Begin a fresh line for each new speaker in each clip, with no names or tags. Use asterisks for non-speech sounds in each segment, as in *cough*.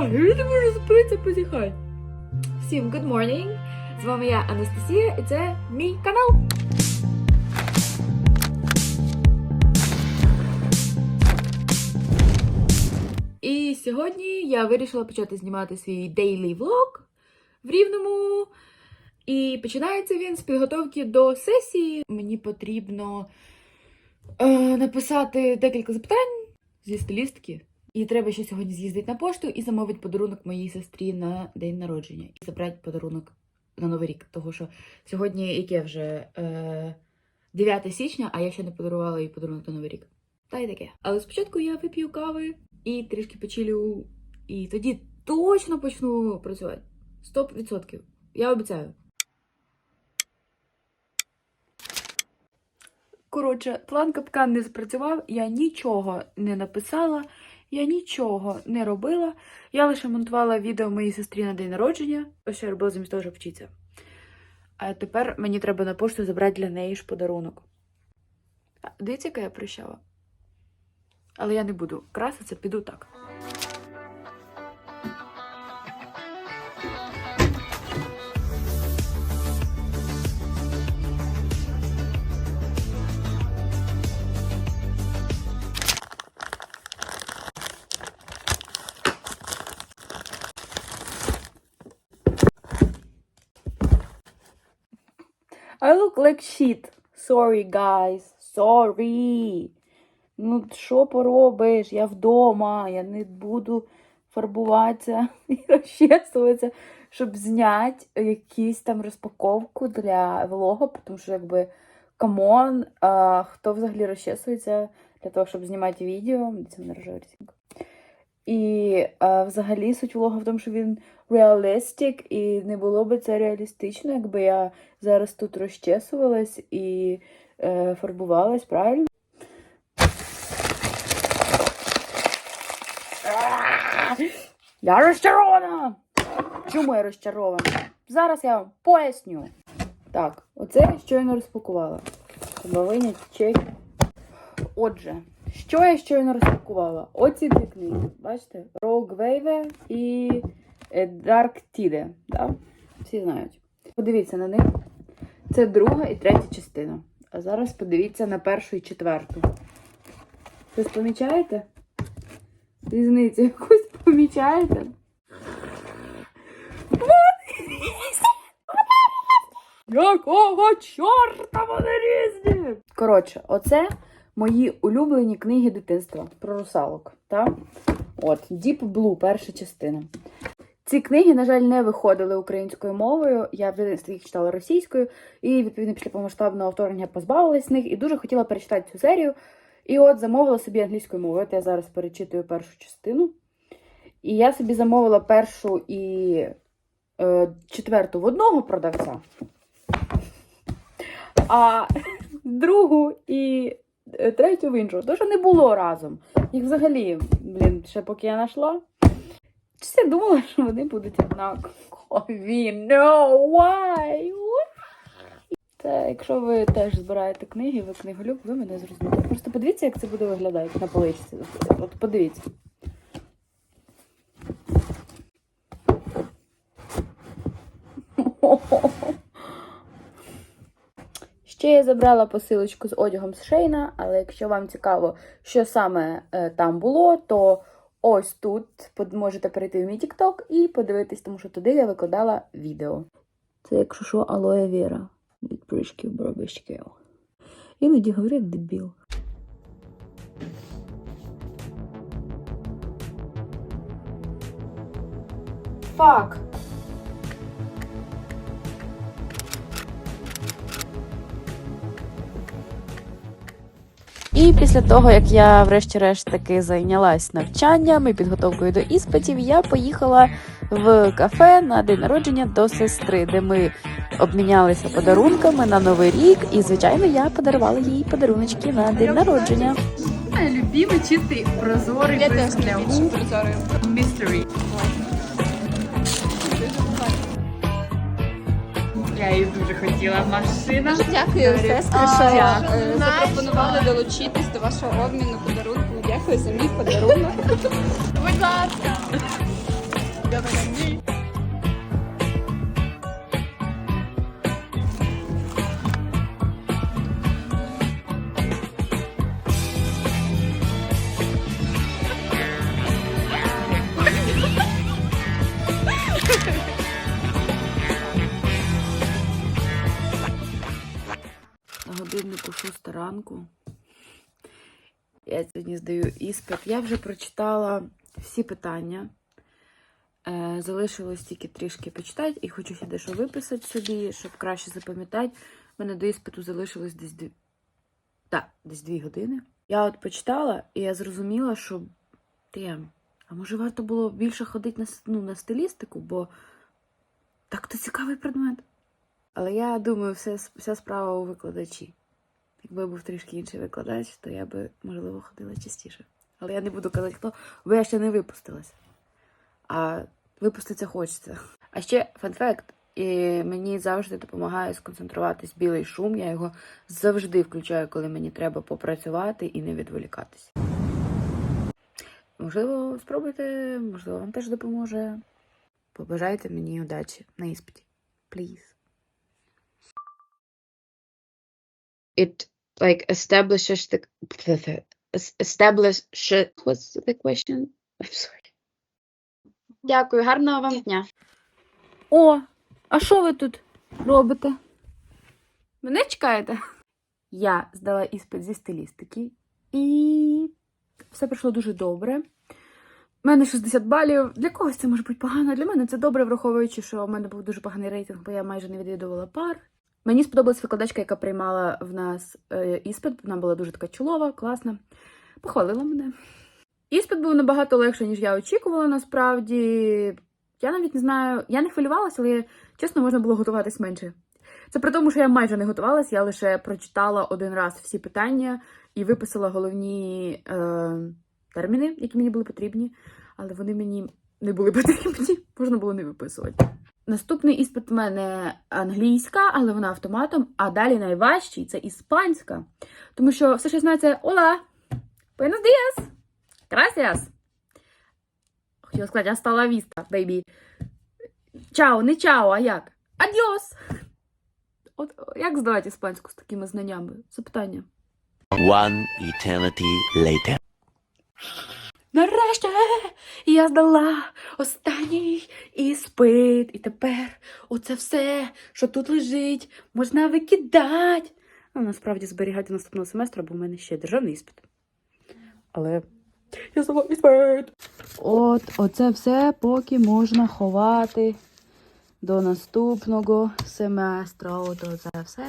позіхай. Я не можу зупинитися позіхай. Всім good morning! З вами я Анастасія і це мій канал. І сьогодні я вирішила почати знімати свій daily vlog в Рівному. І починається він з підготовки до сесії. Мені потрібно е, написати декілька запитань зі стилістки. І треба ще сьогодні з'їздити на пошту і замовити подарунок моїй сестрі на день народження. І забрати подарунок на Новий рік. Тому що сьогодні яке вже е, 9 січня, а я ще не подарувала їй подарунок на Новий рік. Та й таке. Але спочатку я вип'ю кави і трішки почилю, і тоді точно почну працювати. 100%. Я обіцяю. Коротше, план капкан не спрацював, я нічого не написала, я нічого не робила. Я лише монтувала відео моїй сестрі на день народження. Ось що я робила замість того, щоб вчитися. А тепер мені треба на пошту забрати для неї ж подарунок. Дивіться, яка я прищава. Але я не буду краситися, піду так. I look like shit. Sorry, guys. Sorry. Ну, що поробиш? Я вдома, я не буду фарбуватися *laughs* і розчесуватися, щоб зняти якусь там розпаковку для влогу, тому що, якби, камон, хто взагалі розчесується для того, щоб знімати відео, це не різинка. І а, взагалі суть влога в тому, що він реалістик, і не було би це реалістично, якби я зараз тут розчесувалась і е, фарбувалась, правильно? Я розчарована! Чому я розчарована? Зараз я вам поясню. Так, оце я щойно розпакувала. Треба виняти чек. Отже, що я щойно розпакувала? Оці дві книги. Бачите? Rogue Wave і е, Dark Tide. Да? Всі знають. Подивіться на них. Це друга і третя частина. А зараз подивіться на першу і четверту. Щось помічаєте? Різницю якусь помічаєте? Якого чорта вони різні? Коротше, оце мої улюблені книги дитинства про русалок. Та? От, Deep Blue, перша частина. Ці книги, на жаль, не виходили українською мовою. Я в дитинстві їх читала російською, і відповідно після повномасштабного вторгнення позбавилась них і дуже хотіла перечитати цю серію. І от замовила собі англійською мовою. От я зараз перечитую першу частину. І я собі замовила першу і е, четверту в одного продавця, а *laughs* другу і третю в іншу. Тож не було разом. Їх взагалі, блін, ще поки я знайшла. Чи я думала, що вони будуть однакові. No, why? Це якщо ви теж збираєте книги, ви книголюб, ви мене зрозумієте. Просто подивіться, як це буде виглядати на поличці. От подивіться. Ще я забрала посилочку з одягом з Шейна, але якщо вам цікаво, що саме е, там було, то ось тут можете перейти в мій TikTok і подивитись, тому що туди я викладала відео. Це, якщо що, алоє віра від прыжків бробичків. Іноді говорю, як дебіл. Фак. І після того, як я врешті-решт таки зайнялась навчанням і підготовкою до іспитів, я поїхала в кафе на день народження до сестри, де ми обмінялися подарунками на новий рік. І, звичайно, я подарувала їй подаруночки на день народження.
Любимый чистый прозорий без кляvu Mystery. Я її дуже хотіла. Машина.
Дуже дякую, сестри, що
дякую.
е, запропонували долучитись до вашого обміну подарунку. Дякую за мій подарунок.
Будь ласка.
На 6 ранку. Я сьогодні здаю іспит. Я вже прочитала всі питання. Е, залишилось тільки трішки почитати і хочу ще дещо виписати собі, щоб краще запам'ятати. У мене до іспиту залишилось десь дві... Так, десь дві години. Я от почитала, і я зрозуміла, що Тем, а може варто було більше ходити на, ну, на стилістику, бо так то цікавий предмет. Але я думаю, все, вся справа у викладачі. Якби був трішки інший викладач, то я би, можливо, ходила частіше. Але я не буду казати, хто, бо я ще не випустилась. А випуститися хочеться. А ще фанфект. І мені завжди допомагає сконцентруватись білий шум. Я його завжди включаю, коли мені треба попрацювати і не відволікатись. Можливо, спробуйте, можливо, вам теж допоможе. Побажайте мені удачі на іспиті. Please.
it like establishes the establishes what's the question? I'm *laughs* sorry. Дякую, гарного вам дня.
О, а що ви тут робите? Мене чекаєте? Я здала іспит зі стилістики, і все пройшло дуже добре. У мене 60 балів. Для когось це може бути погано. Для мене це добре, враховуючи, що в мене був дуже поганий рейтинг, бо я майже не відвідувала пар. Мені сподобалась викладачка, яка приймала в нас е, іспит. Вона була дуже така чолова, класна. Похвалила мене. Іспит був набагато легше, ніж я очікувала, насправді. Я навіть не знаю, я не хвилювалася, але чесно, можна було готуватись менше. Це при тому, що я майже не готувалася, я лише прочитала один раз всі питання і виписала головні е, терміни, які мені були потрібні, але вони мені не були *laughs* потрібні, можна було не виписувати. Наступний іспит в мене англійська, але вона автоматом, а далі найважчий це іспанська. Тому що все, що я знаю, це Ола! Buenos días! Gracias! Хотіла сказати, hasta la vista, baby. Чао, не чао, а як? Адіос! От як здавати іспанську з такими знаннями? Запитання.
One eternity later.
Нарешті я здала останній іспит. І тепер оце все, що тут лежить, можна викидати. Ну, насправді зберігати наступного семестру, бо в мене ще державний іспит. Але я здала іспит. От, оце все поки можна ховати до наступного семестру. От оце все,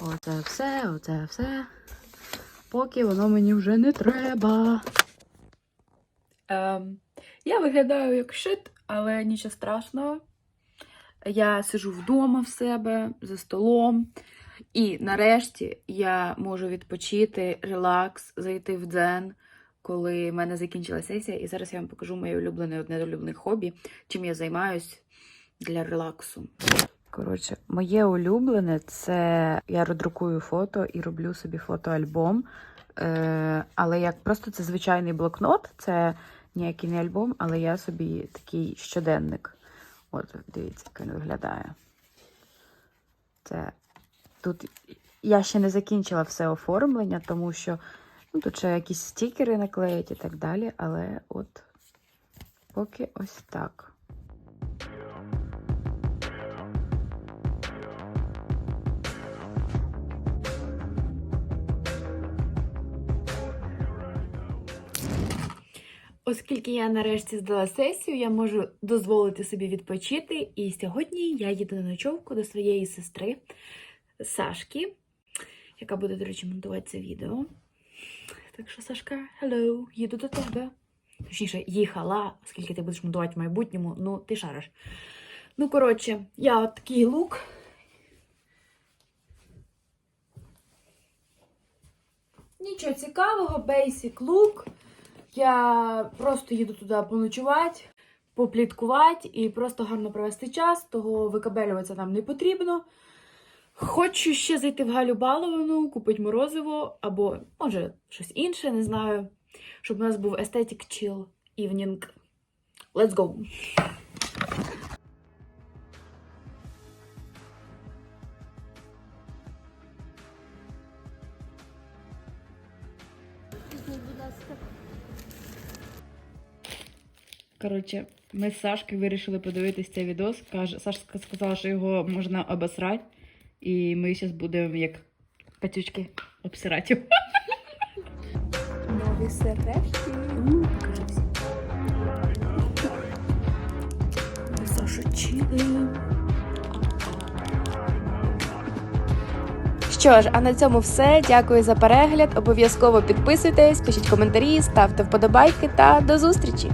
оце все, оце все. Поки воно мені вже не треба. Ем, я виглядаю як шит, але нічого страшного. Я сижу вдома в себе за столом. І нарешті я можу відпочити, релакс, зайти в дзен, коли в мене закінчила сесія. І зараз я вам покажу моє улюблене одне з улюблених хобі, чим я займаюсь для релаксу. Коротше, моє улюблене це я роздрукую фото і роблю собі фотоальбом. Е, але як просто це звичайний блокнот, це ніякий не альбом, але я собі такий щоденник. От, дивіться, як він виглядає. Це тут я ще не закінчила все оформлення, тому що ну, тут ще якісь стікери наклеїть і так далі. Але от поки ось так. Оскільки я нарешті здала сесію, я можу дозволити собі відпочити. І сьогодні я їду на ночовку до своєї сестри Сашки, яка буде, до речі, монтувати це відео. Так що, Сашка, hello, їду до тебе. Точніше, їхала, оскільки ти будеш монтувати в майбутньому, ну, ти шариш. Ну, коротше, я от такий лук. Нічого цікавого, basic look. Я просто їду туди поночувати, попліткувати і просто гарно провести час, того викабелюватися нам не потрібно. Хочу ще зайти в Галю Баловану, купити морозиво або, може, щось інше, не знаю. Щоб у нас був естетик chill evening. Let's go!
Будь ласка.
Коротше, ми з Сашкою вирішили подивитись цей відос. Каже, Сашка сказала, що його можна обосрати. І ми зараз будемо як пацючки обсирати його.
Нові сережки.
Всім. Чили.
Що ж, а на цьому все. Дякую за перегляд. Обов'язково підписуйтесь, пишіть коментарі, ставте вподобайки та до зустрічі!